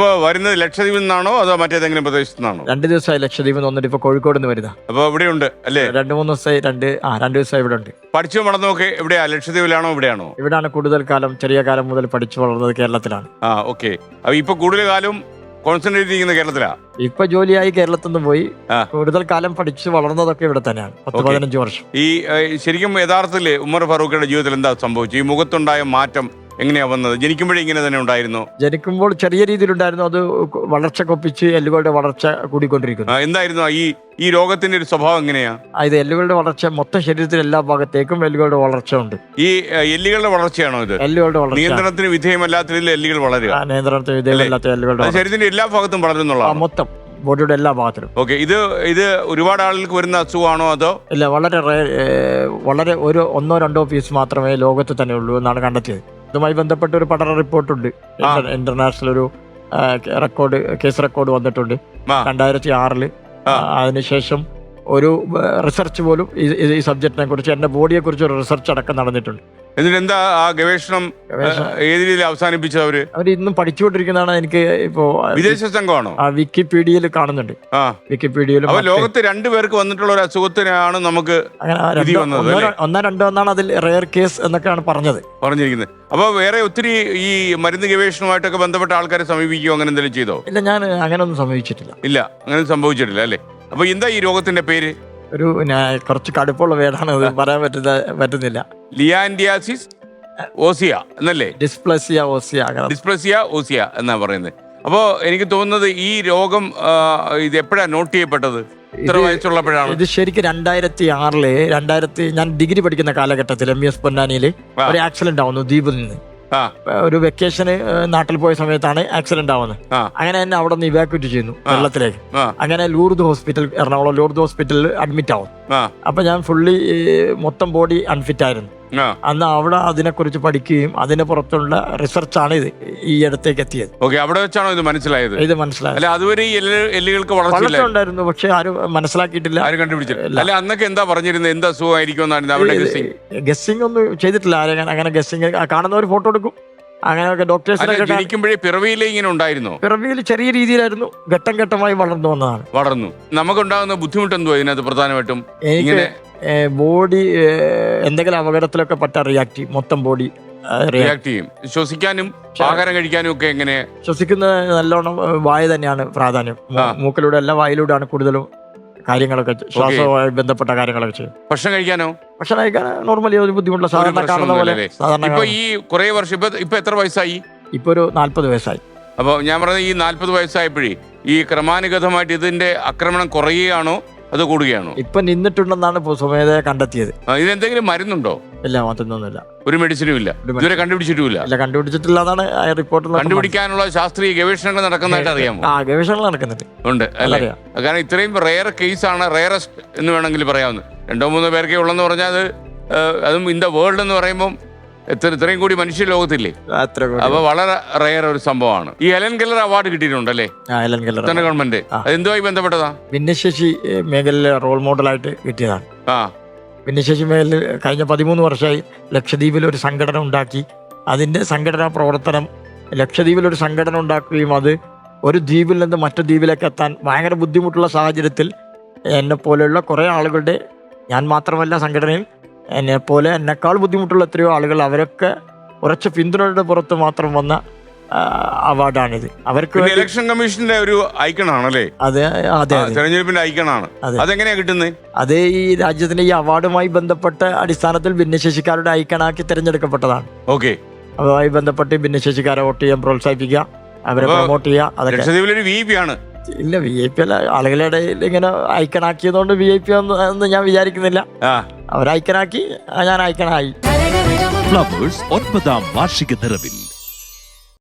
ഇപ്പൊ വരുന്നത് ലക്ഷദ്വീപിൽ നിന്നാണോ അതോ മറ്റേതെങ്കിലും പ്രദേശത്തു നിന്നാണോ? രണ്ട് ദിവസമായി ലക്ഷദ്വീപ് നിന്ന് വന്നിട്ട് ഇപ്പൊ കോഴിക്കോട് നിന്ന് വരുന്ന അപ്പൊ ഇവിടെയുണ്ട് അല്ലേ? രണ്ട് മൂന്ന് ദിവസമായി രണ്ട് ആ രണ്ട് ദിവസമായി ഇവിടെ ഉണ്ട്. പഠിച്ചു വളർന്നൊക്കെ എവിടെയാ? ലക്ഷദ്വീപിലാണോ ഇവിടെയാണോ? ഇവിടാണ് കൂടുതൽ കാലം ചെറിയ കാലം മുതൽ പഠിച്ചു വളർന്നത് കേരളത്തിലാണ്. ആ ഓക്കെ. അപ്പൊ ഇപ്പൊ കൂടുതൽ കാലം കോൺസെൻട്രേറ്റ് ചെയ്യുന്ന കേരളത്തിലാ? ഇപ്പൊ ജോലിയായി കേരളത്തിൽ നിന്ന് പോയി കൂടുതൽ കാലം പഠിച്ചു വളർന്നതൊക്കെ ഇവിടെ തന്നെയാണ് പത്ത്. പതിനഞ്ച് വർഷം. ഈ ശരിക്കും യഥാർത്ഥത്തിൽ ഉമർ ഫറൂഖിയുടെ ജീവിതത്തിൽ എന്താ സംഭവിച്ചു? ഈ മുഖത്തുണ്ടായ മാറ്റം എങ്ങനെയാ വന്നത്? ജനിക്കുമ്പോഴേ ഇങ്ങനെ തന്നെ ഉണ്ടായിരുന്നു? ജനിക്കുമ്പോൾ ചെറിയ രീതിയിലുണ്ടായിരുന്നു. അത് വളർച്ച കൊപ്പിച്ച് എല്ലുകളുടെ വളർച്ച കൂടിക്കൊണ്ടിരിക്കുന്നു. എന്തായിരുന്നു? ഈ ഈ രോഗത്തിന്റെ ഒരു സ്വഭാവം എങ്ങനെയാ? ഇത് എല്ലുകളുടെ വളർച്ച മൊത്തം ശരീരത്തിൽ എല്ലാ ഭാഗത്തേക്കും എല്ലുകളുടെ വളർച്ച ഉണ്ട്. ഈ എല്ലുകളുടെ വളർച്ചയാണോ ഇത്? എല്ലുകളുടെ വളർച്ച. നിയന്ത്രണത്തിന് വിധേയമല്ലാത്തതിൽ എല്ലുകൾ വളരുക. നിയന്ത്രണത്തിന് വിധേയമല്ലാത്ത എല്ലുകളുടെ ശരീരത്തിന്റെ എല്ലാ ഭാഗത്തും വളരുന്നുള്ള മൊത്തം. ബോഡിയുടെ എല്ലാ ഭാഗത്തിലും. ഓക്കെ ഇത് ഇത് ഒരുപാട് ആളുകൾക്ക് വരുന്ന അസുഖമാണോ അതോ? ഇല്ല വളരെ വളരെ ഒരു ഒന്നോ രണ്ടോ പീസ് മാത്രമേ ലോകത്ത് തന്നെ ഉള്ളൂ എന്നാണ് കണ്ടെത്തിയത്. ഇതുമായി ബന്ധപ്പെട്ട ഒരു പഠന റിപ്പോർട്ടുണ്ട്. ഇന്റർ- ഇന്റർനാഷണൽ ഒരു റെക്കോർഡ് കേസ് റെക്കോർഡ് വന്നിട്ടുണ്ട്. രണ്ടായിരത്തി ആറിൽ. അതിനുശേഷം ഒരു റിസർച്ച് പോലും ഈ- സബ്ജക്റ്റിനെ കുറിച്ച് എന്റെ ബോഡിയെ കുറിച്ച് ഒരു റിസർച്ച് അടക്കം നടന്നിട്ടുണ്ട്. എന്നിട്ട് എന്താ ആ ഗവേഷണം ഏത് രീതിയിൽ അവസാനിപ്പിച്ചത് അവർ? അവർ ഇന്നും പഠിച്ചുകൊണ്ടിരിക്കുന്നതാണ് എനിക്ക് ഇപ്പോ വിദേശ സംഘമാണോ? ആ വിക്കിപീഡിയയിൽ കാണുന്നുണ്ട്. ആ. വിക്കിപീഡിയയിൽ അപ്പൊ ലോകത്ത് രണ്ടുപേർക്ക് വന്നിട്ടുള്ള ഒരു അസുഖത്തിനാണ് നമുക്ക് ഒന്നോ രണ്ടോ എന്നാണ് അതിൽ റെയർ കേസ് എന്നൊക്കെയാണ് പറഞ്ഞത്. പറഞ്ഞിരിക്കുന്നത്. അപ്പൊ വേറെ ഒത്തിരി ഈ മരുന്ന് ഗവേഷണവുമായിട്ടൊക്കെ ബന്ധപ്പെട്ട ആൾക്കാരെ സമീപിക്കുകയോ അങ്ങനെ എന്തെങ്കിലും ചെയ്തോ? ഇല്ല ഞാൻ അങ്ങനെ ഒന്നും സംഭവിച്ചിട്ടില്ല ഇല്ല അങ്ങനെ സംഭവിച്ചിട്ടില്ല അല്ലേ? അപ്പൊ എന്താ ഈ രോഗത്തിന്റെ പേര്? ഒരു കുറച്ച് കടുപ്പുള്ള വേടാണ് അത് പറയാൻ പറ്റുന്ന പറ്റുന്നില്ല. ലിയാൻഡിയാസിസ് ഓസിയ എന്നല്ലേ? ഡിസ്പ്ലസിയ ഓസിയ ഡിസ്പ്ലസിയ ഓസിയ എന്നാ പറയുന്നത്. അപ്പോ എനിക്ക് തോന്നുന്നത് ഈ രോഗം ഇത് എപ്പോഴാ നോട്ട് ചെയ്യപ്പെട്ടത്? ഇത്ര ഇത് വയസ്സുള്ളപ്പോഴാണ്? ഇത് ശരിക്കും രണ്ടായിരത്തി ആറിൽ രണ്ടായിരത്തി ഞാൻ ഡിഗ്രി പഠിക്കുന്ന കാലഘട്ടത്തിൽ എം. എസ്. പൊന്നാനിയിൽ ഒരു ആക്സിഡന്റ് ആവുന്നു ദ്വീപിൽ നിന്ന്. ഒരു വെക്കേഷന് നാട്ടിൽ പോയ സമയത്താണ് ആക്സിഡന്റ് ആവുന്നത്. അങ്ങനെ എന്നെ അവിടെ നിന്ന് ഇവാക്യുവേറ്റ് ചെയ്യുന്നു വെള്ളത്തിലേക്ക്. അങ്ങനെ ലൂർദ് ഹോസ്പിറ്റൽ എറണാകുളം ലൂർദ് ഹോസ്പിറ്റലിൽ അഡ്മിറ്റ് ആവും. അപ്പൊ ഞാൻ ഫുള്ളി മൊത്തം ബോഡി അൺഫിറ്റ് ആയിരുന്നു. അന്ന് അവിടെ അതിനെക്കുറിച്ച് പഠിക്കുകയും അതിന് പുറത്തുള്ള റിസർച്ചാണ് ഇത് ഈ അടുത്തേക്ക് എത്തിയത്. ഓക്കെ അവിടെ വെച്ചാണോ ഇത് മനസ്സിലായത്? ഇത് മനസ്സിലായത്. അതുവരെ ഈ എല്ലുകൾക്ക് വളർച്ച ഉണ്ടായിരുന്നു പക്ഷെ ആരും മനസ്സിലാക്കിയിട്ടില്ല. ആരും കണ്ടുപിടിച്ചില്ല അല്ല അന്നൊക്കെ എന്താ പറഞ്ഞിരുന്നത് എന്താ അസുഖമായിരിക്കും ഗസ്സിംഗ് ഒന്നും ചെയ്തിട്ടില്ല. ആരും അങ്ങനെ- ഗസ്സിംഗ് കാണുന്നവർ ഫോട്ടോ എടുക്കും. അങ്ങനെയൊക്കെ ഡോക്ടേഴ്സ് ഡോക്ടേഴ്സിനൊക്കെ ജനിക്കുമ്പോഴേ പിറവിയിലെ ഇങ്ങനെ ഉണ്ടായിരുന്നു? പിറവിയിൽ ചെറിയ രീതിയിലായിരുന്നു. ഘട്ടം ഘട്ടമായി വളർന്നു വന്നതാണ്. വളർന്നു. നമുക്കുണ്ടാകുന്ന ബുദ്ധിമുട്ട് എന്തോ ഇതിനകത്ത് പ്രധാനമായിട്ടും? ഇങ്ങനെ ബോഡി എന്തെങ്കിലും അപകടത്തിലൊക്കെ പറ്റാ റിയാക്ട് ചെയ്യും. മൊത്തം ബോഡി റിയാക്ട് ചെയ്യും. ശ്വസിക്കാനും ആഹാരം കഴിക്കാനും ഒക്കെ എങ്ങനെ? ശ്വസിക്കുന്ന നല്ലോണം വായ തന്നെയാണ് പ്രാധാന്യം. മൂക്കിലൂടെ അല്ല വായിലൂടെയാണ് കൂടുതലും കാര്യങ്ങളൊക്കെ ശ്വാസവുമായി ബന്ധപ്പെട്ട കാര്യങ്ങളൊക്കെ ചെയ്യും. ഭക്ഷണം കഴിക്കാനോ? ഭക്ഷണം കഴിക്കാൻ നോർമലി ഒരു ബുദ്ധിമുട്ടുള്ള സാധാരണ കാണുന്ന പോലെ സാധാരണ ഇപ്പൊ ഈ കുറെ വർഷം ഇപ്പൊ ഇപ്പൊ എത്ര വയസ്സായി? ഇപ്പൊ ഒരു നാല്പത് വയസ്സായി. അപ്പൊ ഞാൻ പറഞ്ഞ ഈ നാല്പത് വയസ്സായപ്പോഴേ ഈ ക്രമാനുഗതമായിട്ട് ഇതിന്റെ ആക്രമണം കുറയുകയാണോ? അത് കൂടുകയാണോ? ഇപ്പൊ നിന്നിട്ടുണ്ടെന്നാണ് ഇപ്പൊ കണ്ടെത്തിയത്. ആ, ഇതിനെന്തെങ്കിലും മരുന്നുണ്ടോ? ഇല്ല മറ്റൊന്നുമില്ല ഒരു മെഡിസിനും ഇല്ല ഇതുവരെ കണ്ടുപിടിച്ചിട്ടുമില്ല. ഇല്ല കണ്ടുപിടിച്ചിട്ടില്ല എന്നാണ് റിപ്പോർട്ടിൽ കണ്ടുപിടിക്കാനുള്ള ശാസ്ത്രീയ ഗവേഷണങ്ങൾ നടക്കുന്നതായിട്ട് അറിയാമോ? ആ ഗവേഷണങ്ങൾ നടക്കുന്നുണ്ട്. ഉണ്ട് അല്ലേ? കാരണം ഇത്രയും റെയർ കേസാണ് റെയറസ്റ്റ് എന്ന് വേണമെങ്കിൽ പറയാവുന്നത്. രണ്ടോ മൂന്നോ പേർക്കേ ഉള്ളെന്ന് പറഞ്ഞാൽ അത് ഏഹ്, അതും ഇൻ ദ വേൾഡ് എന്ന് പറയുമ്പോൾ എത്ര ഇത്രയും കൂടി മനുഷ്യ ലോകത്തില്ലേ? അത്ര. അപ്പൊ വളരെ റയർ ഒരു സംഭവമാണ്. ഈ Helen Keller award കിട്ടിയിട്ടുണ്ടല്ലേ? Helen Keller government. അതെന്തുമായി ബന്ധപ്പെട്ടതാ? ഭിന്നശേഷി മേഖലയിലെ റോൾ മോഡലായിട്ട് കിട്ടിയതാണ്. ആ. ഭിന്നശേഷി മേഖലയിൽ കഴിഞ്ഞ പതിമൂന്ന് വർഷമായി ലക്ഷദ്വീപിൽ ഒരു സംഘടന ഉണ്ടാക്കി. അതിന്റെ സംഘടനാ പ്രവർത്തനം ലക്ഷദ്വീപിൽ ഒരു സംഘടന ഉണ്ടാക്കുകയും അത് ഒരു ദ്വീപിൽ നിന്ന് മറ്റു ദ്വീപിലേക്ക് എത്താൻ ഭയങ്കര ബുദ്ധിമുട്ടുള്ള സാഹചര്യത്തിൽ എന്നെ പോലെയുള്ള കുറേ ആളുകളുടെ ഞാൻ മാത്രമല്ല സംഘടനയിൽ എന്നെ പോലെ എന്നെക്കാൾ ബുദ്ധിമുട്ടുള്ള എത്രയോ ആളുകൾ അവരൊക്കെ ഉറച്ച പിന്തുണയുടെ പുറത്ത് മാത്രം വന്ന അവാർഡാണിത്. അവർക്ക് ഇലക്ഷൻ കമ്മീഷന്റെ ഒരു ഐക്കണാണല്ലേ? അത് അതെ തെരഞ്ഞെടുപ്പിന്റെ ഐക്കണാണ്. അതെ. അതെങ്ങനെയാ കിട്ടുന്നത് അത് ഈ രാജ്യത്തിന്റെ ഈ അവാർഡുമായി ബന്ധപ്പെട്ട അടിസ്ഥാനത്തിൽ ഭിന്നശേഷിക്കാരുടെ ഐക്കണാക്കി തിരഞ്ഞെടുക്കപ്പെട്ടതാണ്. ഓക്കെ. അതുമായി ബന്ധപ്പെട്ട് ഭിന്നശേഷിക്കാരെ വോട്ട് ചെയ്യാൻ പ്രോത്സാഹിപ്പിക്കുക അവരെ പ്രൊമോട്ട് ചെയ്യുക അതൊക്കെ. ലക്ഷദ്വീപിലൊരു വി പി ആണ്. ഇല്ല വി ഐ പി അല്ല. ആളുകളുടെ ഇങ്ങനെ ഐക്കണാക്കിയതുകൊണ്ട് വി ഐ പി എന്ന് ഞാൻ വിചാരിക്കുന്നില്ല. ഐക്കണാക്കി ഞാൻ ഐക്കണായി ഫ്ലവേഴ്സ് ഒൻപതാം വാർഷിക നിറവിൽ.